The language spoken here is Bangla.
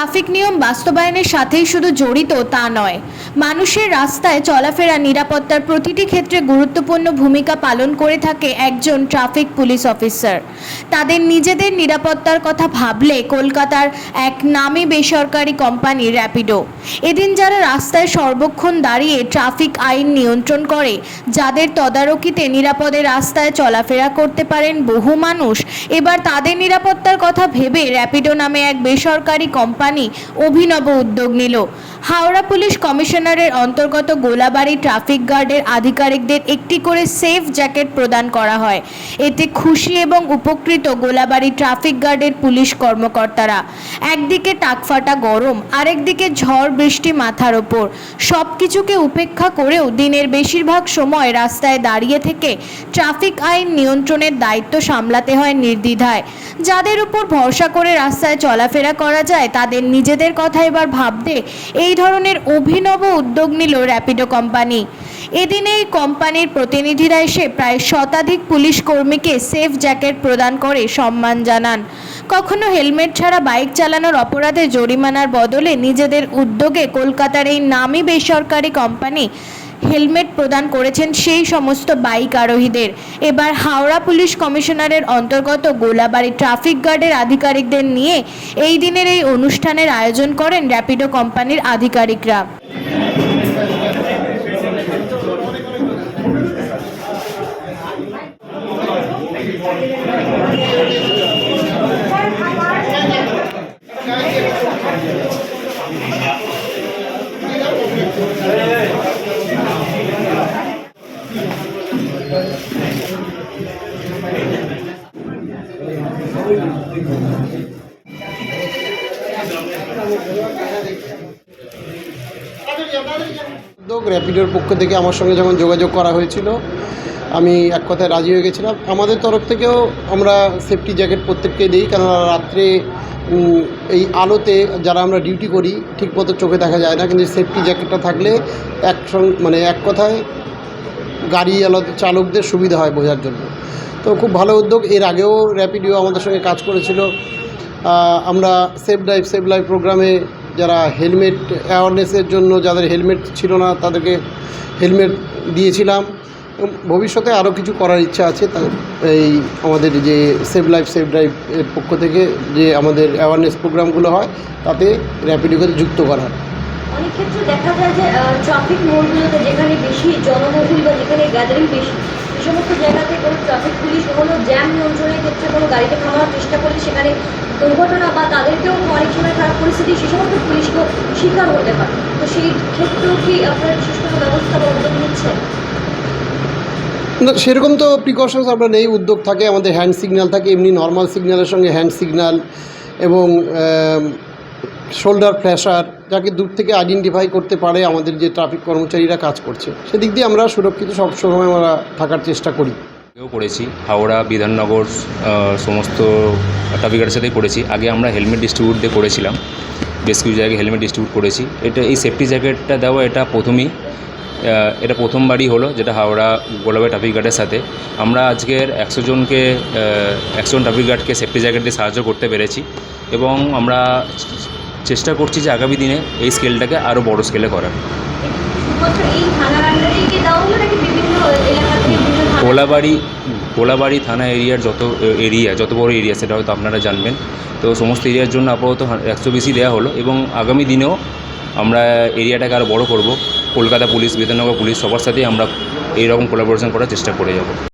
ট্রাফিক নিয়ম বাস্তবায়নের সাথেই শুধু জড়িত তা নয়। মানুষের রাস্তায় চলাফেরা নিরাপত্তার প্রতিটি ক্ষেত্রে গুরুত্বপূর্ণ ভূমিকা পালন করে থাকে একজন ট্রাফিক পুলিশ অফিসার। তাদের নিজেদের নিরাপত্তার কথা ভাবলে কলকাতার এক নামী বেসরকারি কোম্পানি র্যাপিডো। এদিন যারা রাস্তায় সর্বক্ষণ দাঁড়িয়ে ট্রাফিক আইন নিয়ন্ত্রণ করে, যাদের তদারকিতে নিরাপদে রাস্তায় চলাফেরা করতে পারেন বহু মানুষ, এবার তাদের নিরাপত্তার কথা ভেবে র্যাপিডো নামে এক বেসরকারি কোম্পানি অভিনব উদ্যোগ নিল। হাওড়া পুলিশ কমিশনারের অন্তর্গত গোলাবাড়ি ট্রাফিক গার্ডের আধিকারিকদের একটি করে সেফ জ্যাকেট প্রদান করা হয়। এতে খুশি এবং উপকৃত গোলাবাড়ি ট্রাফিক গার্ডের পুলিশ কর্মকর্তারা। একদিকে টাকফাটা গরম, আরেকদিকে ঝড় বৃষ্টি মাথার ওপর। সব কিছুকে উপেক্ষা করেও দিনের বেশিরভাগ সময় রাস্তায় দাঁড়িয়ে থেকে ট্রাফিক আইন নিয়ন্ত্রণের দায়িত্ব সামলাতে হয় নির্দ্বিধায়। যাদের উপর ভরসা করে রাস্তায় চলাফেরা করা যায়, তাদের নিজেদের কথা এবার ভাবতে এই ধরনের অভিনব উদ্যোগ নিল র্যাপিডো কোম্পানি। এদিন এই কোম্পানির প্রতিনিধিরা এসে প্রায় শতাধিক পুলিশ কর্মীকে সেফ জ্যাকেট প্রদান করে সম্মান জানান। কখনো হেলমেট ছাড়া বাইক চালানোর অপরাধে জরিমানার বদলে নিজেদের উদ্যোগে কলকাতার এই নামী বেসরকারি কোম্পানি হেলমেট প্রদান করেছেন সেই সমস্ত বাইক আরোহীদের। এবার হাওড়া পুলিশ কমিশনারের অন্তর্গত গোলাবাড়ি ট্রাফিক গার্ডের আধিকারিকদের নিয়ে এই দিনের এই অনুষ্ঠানের আয়োজন করেন র্যাপিডো কোম্পানির আধিকারিকরা। উদ্যোগ র্যাপিডোর পক্ষ থেকে আমার সঙ্গে যখন যোগাযোগ করা হয়েছিল, আমি এক কথায় রাজি হয়ে গেছিলাম। আমাদের তরফ থেকেও আমরা সেফটি জ্যাকেট প্রত্যেককে দিই, কেননা রাত্রে এই আলোতে যারা আমরা ডিউটি করি ঠিকমতো চোখে দেখা যায় না। কিন্তু সেফটি জ্যাকেটটা থাকলে এক মানে এক কথায় গাড়ি চালকদের সুবিধা হয় বোঝার জন্য। তো খুব ভালো উদ্যোগ। এর আগেও র্যাপিডিও আমাদের সঙ্গে কাজ করেছিল। আমরা সেফ ড্রাইভ সেফ লাইভ প্রোগ্রামে যারা হেলমেট অ্যাওয়ারনেসের জন্য যাদের হেলমেট ছিল না, তাদেরকে হেলমেট দিয়েছিলাম। ভবিষ্যতে আরও কিছু করার ইচ্ছা আছে তা এই আমাদের যে সেভ লাইফ সেভ ড্রাইভ এর পক্ষ থেকে যে আমাদের অ্যাওয়ারনেস প্রোগ্রামগুলো হয়, তাতে র্যাপিডিওকে যুক্ত করার অনেক ক্ষেত্রে দেখা যায় যে ট্রাফিক মোড়গুলোতে যেখানে বেশি জনবহুল গ্যাদারিং বেশি সে সমস্ত জায়গাতে কোনো ট্রাফিক পুলিশ কোনো জ্যাম নিয়ন্ত্রণের ক্ষেত্রে কোনো গাড়িকে থামানোর চেষ্টা করলে সেখানে দুর্ঘটনা বা তাদেরকেও অনেক সময় খারাপ পরিস্থিতি, সে সমস্ত পুলিশকেও শিকার হতে পারে। তো সেই ক্ষেত্রেও কি আপনারা বিশেষ কোনো ব্যবস্থা বা উদ্যোগ নিচ্ছেন? না, সেরকম তো প্রিকশনস আমরা নেই, উদ্যোগ থাকে, আমাদের হ্যান্ড সিগন্যাল থাকে, এমনি নর্মাল সিগন্যালের সঙ্গে হ্যান্ড সিগন্যাল এবং শোল্ডার ফ্ল্যাশার যাকে দূর থেকে আইডেন্টিফাই করতে পারে আমাদের যে ট্রাফিক কর্মচারীরা কাজ করছে, সেদিক দিয়ে আমরা সুরক্ষিত সবসময় আমরা থাকার চেষ্টা করি। করেছি হাওড়া, বিধাননগর সমস্ত ট্রাফিকের সাথেই করেছি আগে আমরা হেলমেট ডিস্ট্রিবিউট দিয়ে করেছিলাম বেশ কিছু জায়গায় হেলমেট ডিস্ট্রিবিউট করেছি। এটা এই সেফটি জ্যাকেটটা দেওয়া এটা প্রথমেই। এটা প্রথমবারই হলো যেটা হাওড়া গোলাবাই ট্রাফিক গার্ডের সাথে। আমরা আজকের একশো জনকে একশো জন ট্রাফিক গার্ডকে সেফটি জ্যাকেট দিয়ে সাহায্য করতে পেরেছি এবং আমরা চেষ্টা করছি যে আগামী দিনে এই স্কেলটাকে আরও বড় স্কেলে করার। কোলাবাড়ি কোলাবাড়ি থানা এরিয়ার যত এরিয়া যত বড় এরিয়া সেটা হয়তো আপনারা জানবেন। তো সমস্ত এরিয়ার জন্য আপাতত একশো বেশি দেওয়া হলো এবং আগামী দিনেও আমরা এরিয়াটাকে আরও বড় করব। কলকাতা পুলিশ বিধাননগর পুলিশ সবার সাথেই আমরা এইরকম কোলাবোরেশন করার চেষ্টা করে যাব।